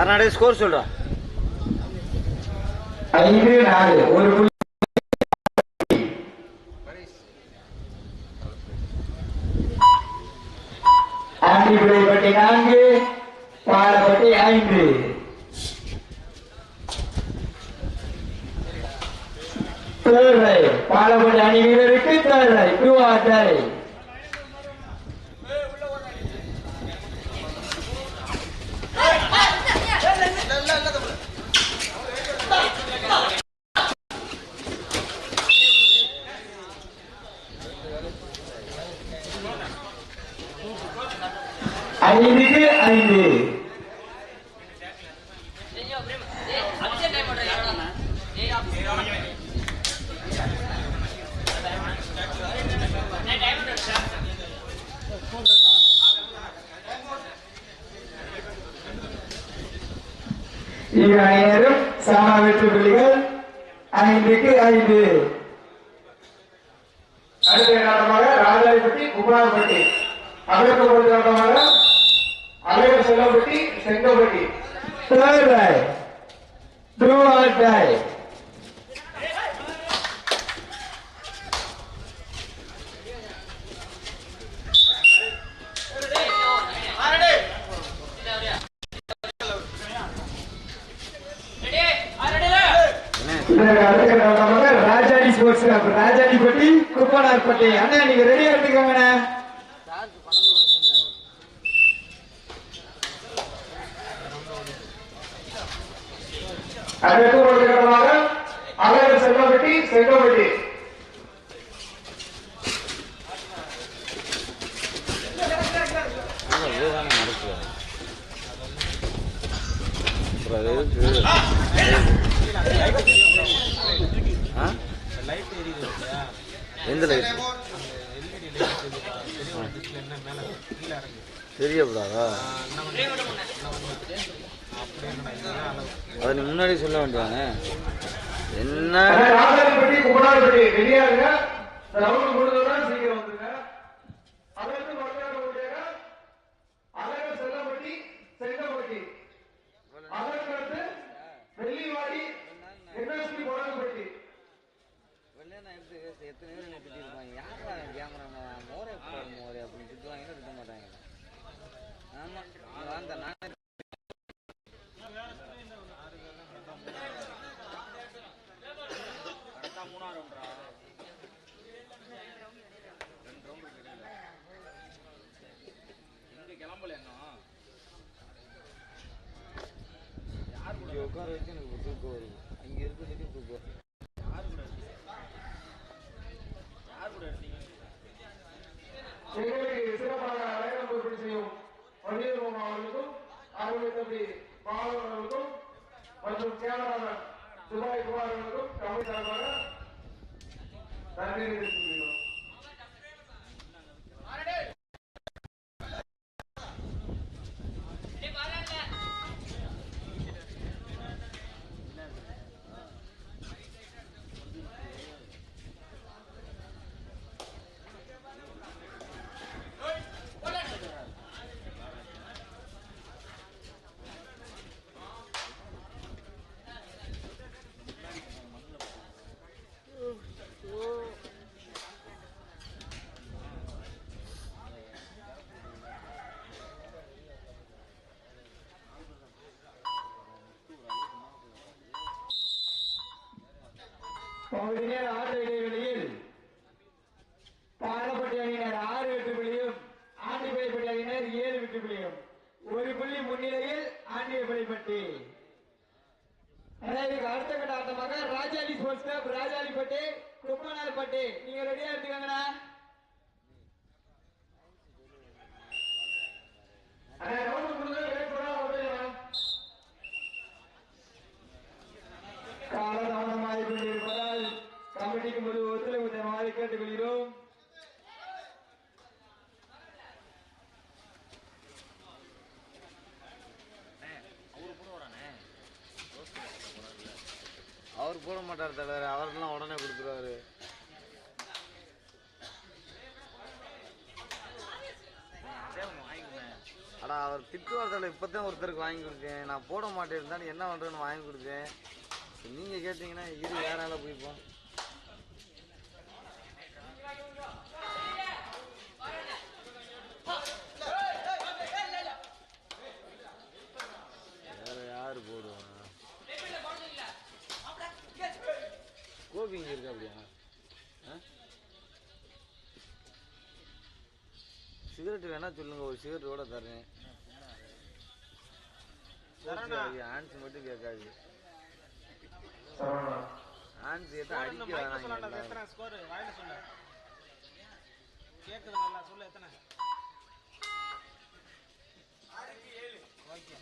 சரணாடே score சொல்றா. ஐந்து நாலு. ஒரு புள்ளி ஆண்டிபிளைப்பட்டி நான்கு பாலப்பட்டி ஐந்து தேர்வை பாலப்பட்டி அணி வீரருக்கு தேர்வை டூ ஆர் டை ஐந்துக்கு ஐந்து இரு அணியினரும் சம வெற்றி புள்ளிகள் ஐந்துக்கு ஐந்து. அடுத்த நாட்டமாக ராஜாதிபட்டி குமாரப்பட்டி அதற்கு பொறுத்த நாட்டமாக Azhagar Sellapatti Chengapatti third do do or die இதற்கு அடுத்த நாட்டமாக ராஜாடி ஸ்போர்ட்ஸ் பட்டி குப்பனார்பட்டி அண்ணா நீங்க ரெடியா எடுத்துக்கோங்க அதற்கு ஒரு கட்டமாக அழகர் செல்லப்பட்டி செங்கப்பட்டி விவேகானந்த நடத்துவார் அப்புறம் அது எதுக்கு ஆ எந்த லைட் தெரியப்படாதா அதை நீ முன்னாடி சொல்ல வேண்டியதானே என்ன ராஜாதிபட்டி குப்பனார்பட்டி ரெடியா இருங்க ரவுண்ட் முடிஞ்சதுடன் சீக்கிரம் வந்துருங்க. அதற்கு மறுநாள் அழகர் செல்லப்பட்டி செங்கப்பட்டி அதற்கு அடுத்து வெள்ளிவாடி என்எஸ்பி கொடங்கப்பட்டி எத்தனை பேர் என்னை திட்டிருப்பாங்க. யாரா கேமரா மோரே போடு மோரே அப்படின்னு திட்டுவாங்க திட்ட மாட்டாங்க. ஆமா அந்த நான் இங்க உட்கார வச்சு எனக்கு தூக்கம் வருது அங்கே இருக்கிறதுக்கு தூக்கம் வருது. சிறப்பாக அடையாளம் பொறுப்படி செய்யும் அவர்களுக்கும் அவருடைய தம்பி பாலன் அவர்களுக்கும் மற்றும் குமார் அவர்களுக்கும் தமிழ் சார்பாக நன்றி பகுதி நேர ஆட்ட இடைவெளியில் பாலப்பட்டி அணியினர் ஆறு விட்டு புள்ளியும் ஆண்டிப்பள்ளிப்பட்டி அணியினர் ஏழு விட்டு புள்ளியும். ஒரு புள்ளி முன்னிலையில் ஆண்டிப்பள்ளிப்பட்டி இதுக்கு அடுத்த கட்ட ஆட்டமாக ராஜாலி ஸ்போர்ட்ஸ் கிளப் ராஜாலிப்பட்டி குப்பனார்பட்டி நீங்க ரெடியா எடுத்துக்கங்கண்ணா. காலதாமதம் கேட்டுக்கொள்கிறோம். அவர் போட மாட்டார் தலைவர் அவர்லாம் உடனே கொடுத்துருவாரு. அடா அவர் திட்டுவார்த்தையில் இப்போ தான் ஒருத்தருக்கு வாங்கி கொடுத்தேன். நான் போட மாட்டேன் இருந்தாலும் என்ன பண்ணுறேன்னு வாங்கி கொடுத்தேன். நீங்கள் கேட்டிங்கன்னா இரு வேற போய்ப்போம் வேற யார் போடுவாங்க கோபி இங்கே இருக்கா அப்படியா ஆ சிகரெட் வேணா சொல்லுங்க ஒரு சிகரெட்டோட தரேன் ஆன்ஸ் மட்டும் கேட்காது. அடிக்க எல்லாரும். எத்தனை ஸ்கோர் வாயில சொல்லு. கேக்குது நல்லா சொல்லு எத்தனை? ஓகே.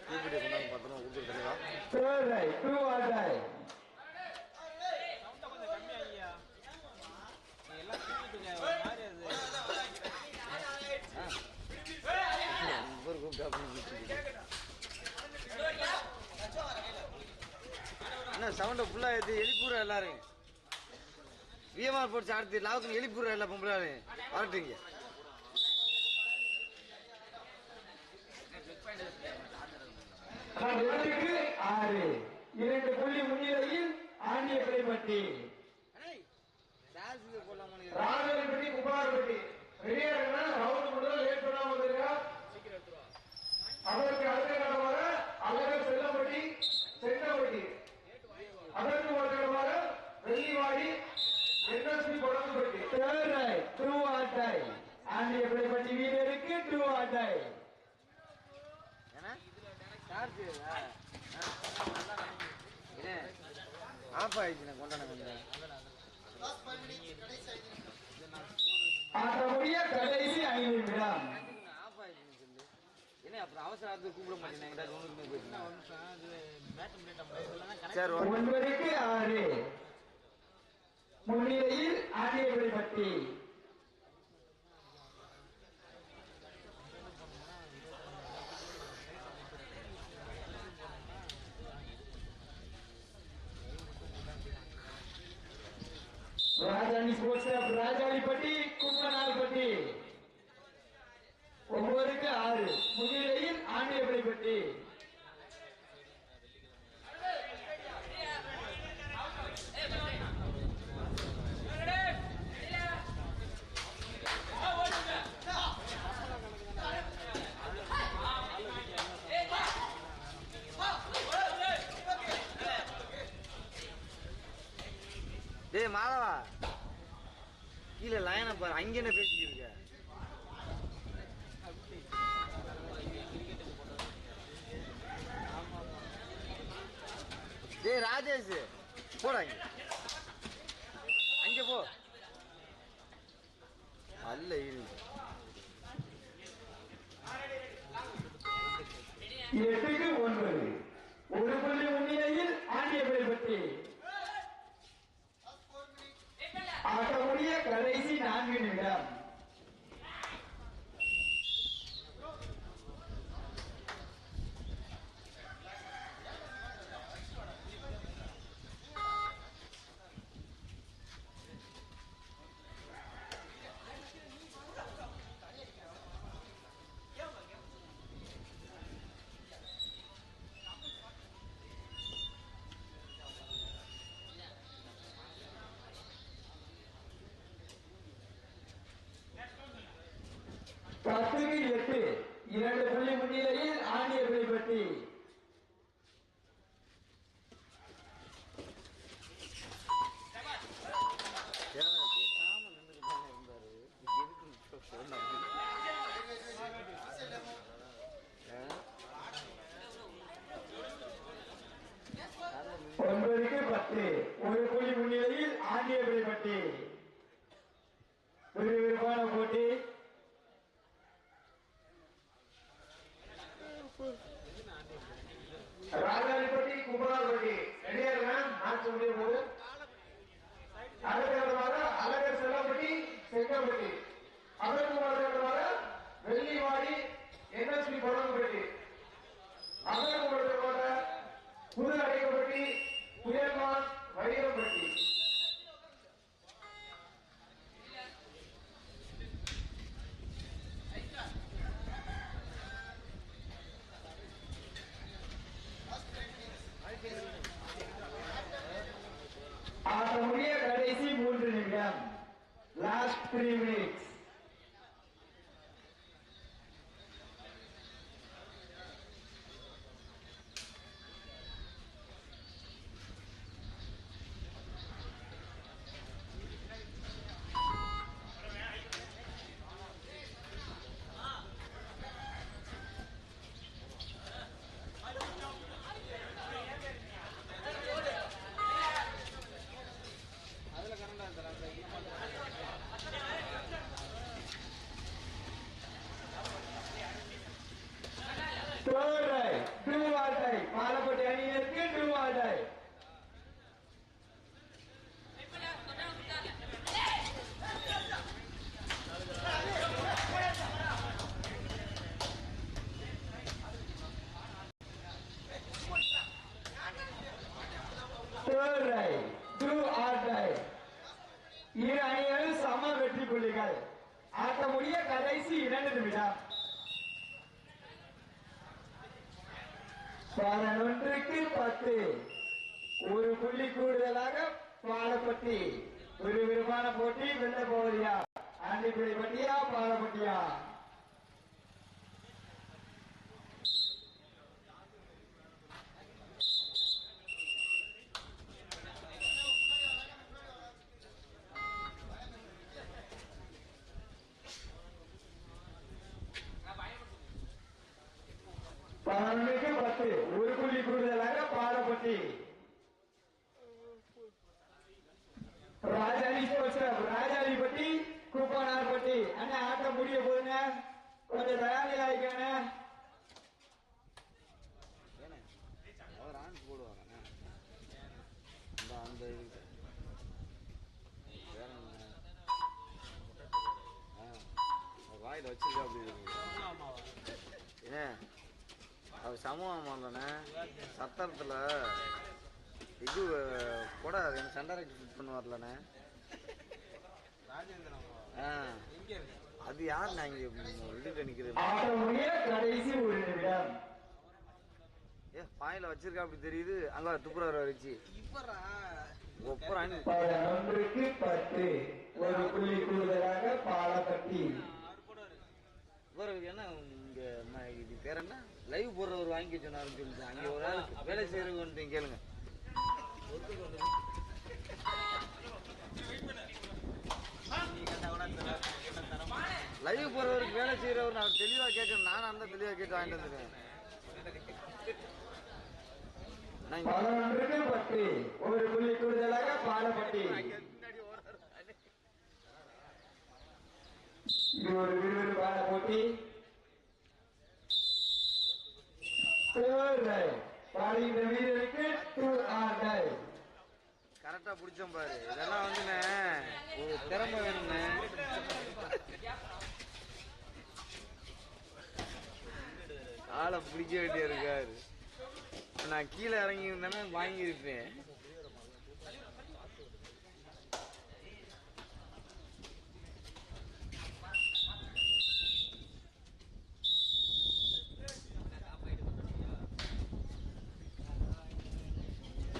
தீப்பெட்டி கொண்டாந்து பத்திரமா கொடுத்துரு தலைவா die. சவுண்ட கொஞ்சம் கம்மி ஐயா நீ எல்லாம் தூக்கிட்டு ஒரு மாதிரி அது இவர் கூப்பிட்டா அப்படின்னு கூப்பிட்டு என்ன சவுண்டை ஃபுல்லாக ஏற்றி எழுப்பிடுற எல்லாரும் விஎம்ஆர் போட்டு அடுத்து லாவுக்கு எழுப்பிடுற எல்லா பொம்பளை வரட்டுங்க. ஆறு. இரண்டு புள்ளி முன்னிலையில் ஆண்டிய பிழைப்பட்டி ராஜபட்டி குமாரப்பட்டி ரெடியா இருக்கா ரவுண்ட் மட்டும் லேட் பண்ணாம வந்திருக்கா அதற்கு அடுத்த கட்டமாக அழகர் செல்லப்பட்டி செங்கப்பட்டி அதற்கு ஒரு கட்டமாக Vellivadi NSP Padampatti third raid do or die Andiya Pizhaippatti வீரருக்கு ட்ரூ ஆர் டை ஏன்னா சார்ஜ் ஆஃப் ஆயிடுச்சு கொண்டாட கொஞ்சம் ஆட்டமுடிய கடைசி ஐந்து நிமிடம் ஆஃப் ஆயிடுச்சுன்னு சொல்லு என்ன அப்புறம் அவசரத்துக்கு கூப்பிட மாட்டேங்க ஒன்றுக்குமே போயிட்டு அது பேட் பண்ணிட்டோம் இதெல்லாம் கனெக்ட் சரி ஓகே ஒன்பதுக்கு ஆறு முன்னிலையில் ஆண்டியபடி பட்டி ராஜாணி ஸ்போர்ட்ஸ் கிளப் ராஜாளிப்பட்டி கும்பநாள்பட்டி ஒன்பதுக்கு ஆறு முன்னிலையில் ஆண்டியபடி பற்றி? டேய் மாதவா கீழே லைனை பாரு அங்கே என்ன பேசிட்டு இருக்க? டேய் ராஜேஷ். போடா இங்க. அங்கே போ. அல்ல இரு எட்டுக்கு ஒன்பது ஒரு புள்ளி முன்னிலையில் ஆண்டியபடி பற்றி ஆட்டமுடிய கடைசி நான்கு நிமிடம் பத்துக்கு எட்டு இரண்டு புள்ளி முன்னிலையில் గొడవపెట్టి అభివృద్ధి పడడం ద్వారా వెళ్ళి వాడి ఎన్ఎస్పి గొడవపెట్టి అభివృద్ధి పడడం ద్వారా కుదురు అడిగబెట్టి కుయర్మాన్ వైరం పెట్టి ஆடக்கூடிய கடைசி மூன்று நிமிடம் லாஸ்ட் привык. தேர்ட் ரைட் டூ இரு அணிகளும் சம வெற்றி புள்ளிகள். ஆட்டமுடிய கடைசி இரண்டு நிமிடம். பதினொன்றுக்கு பத்து. ஒரு புள்ளி கூடுதலாக பாலப்பட்டி. விறுவிறுப்பான போட்டி வெள்ள போவதியா ஆண்டிப்பிள்ளை பட்டியா பாலப்பட்டியா பதினொன்றுக்கு பத்து ஒரு புள்ளி கூடுதலாக பாலப்பட்டி ராஜாலி ஸ்போர்ட்ஸ் கிளப் ராஜாலிப்பட்டி கூப்பானார்பட்டி அண்ணா ஆட்டம் முடிய போதுங்க கொஞ்சம் தயாரில் ஆயிக்கானே ஏண்ணே அவர் ஆன்ஸ் போடுவாங்கண்ணே அந்த அந்த இதுக்கு வேற என்ன ஆ அவர் வாயில் வச்சிருக்கா அப்படி இருக்கு ஆமாவா ஏன் இல்லைண்ணே சத்திரத்தில் இது கூட அது என்ன சண்டரைட்டு ஃபிட் பண்ணுவார்லண்ணே ராஜேந்திரன் ஆ. எங்க இருக்கு அது யார் நான் இங்கே இதுக்கு நிற்கிறது ஏ பாயில் வச்சிருக்கா அப்படி தெரியுது. அங்கே துப்புரவர் வச்சு இப்பறா ஒப்புறான்னு பதினொன்றுக்கு பத்து ஒரு புள்ளி கூடுதலாக பாலப்பட்டி இவர் என்ன இங்கே இது பேர் என்ன? லைவ் போடுறவர் வாங்கி சொன்னாருன்னு சொல்லிட்டு அங்கே ஒரு ஆள் வேலை செய்கிறவங்க கேளுங்க. லைவ் போடுறவருக்கு வேலை செய்கிறவர் நான் தெளிவாக கேட்கணும். நானும் அந்த தெளிவாக கேட்டு வாங்கிட்டு வந்துருக்கேன் பதினொன்றுக்கு பத்து ஒரு புள்ளி கூடுதலாக பாலப்பட்டி இது ஒரு விறுவிறுப்பான போட்டி Third பாடுகின்ற வீரருக்கு டூ கரெக்டா பிடிச்சோம் பாரு. இதெல்லாம் வந்துண்ணே ஒரு திறமை வேணும்ண்ணே. ஆளை பிடிக்க வேண்டிய இருக்காரு. நான் கீழே இறங்கி இருந்தேன்னா வாங்கியிருப்பேன்.